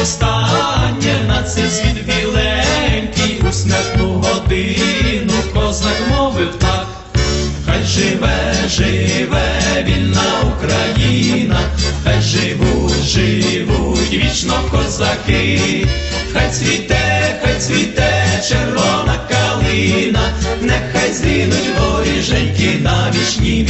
вистання на цей світ біленький, у смертну годину козак мовив так, хай живе, живе вільна Україна, хай живуть, живуть вічно козаки, хай цвіте, хай цвіте, червона калина, нехай згинуть воріженьки на вічні.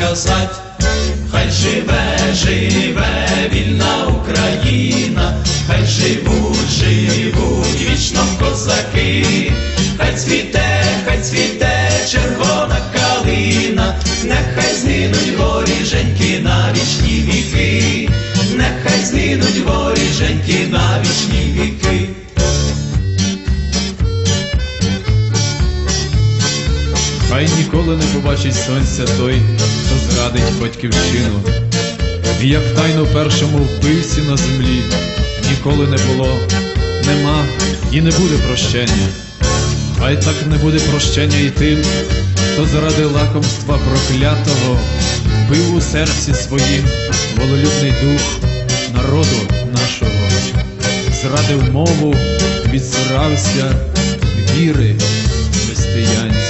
сказать. Хай живе, живе вільна Україна, хай живуть, живуть вічно козаки, хай цвіте, хай цвіте червона калина, нехай згинуть воріженьки на вічні віки, нехай згинуть воріженьки Хай ніколи не побачить сонця той, хто зрадить батьківщину. І як тайно першому вбивці на землі ніколи не було, нема і не буде прощення. Хай так не буде прощення і тим, хто заради лакомства проклятого вбив у серці своїм вололюбний дух народу нашого, зрадив мову, відсирався віри християнської.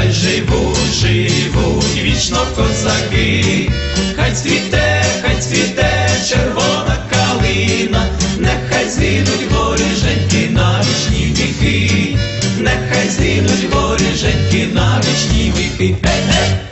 хай живуть, живуть вічно козаки, хай цвіте, хай цвіте червона калина, нехай зійдуть горі женьки на вічні віки, нехай згинуть воріженьки на вічні віки. Гей, гей!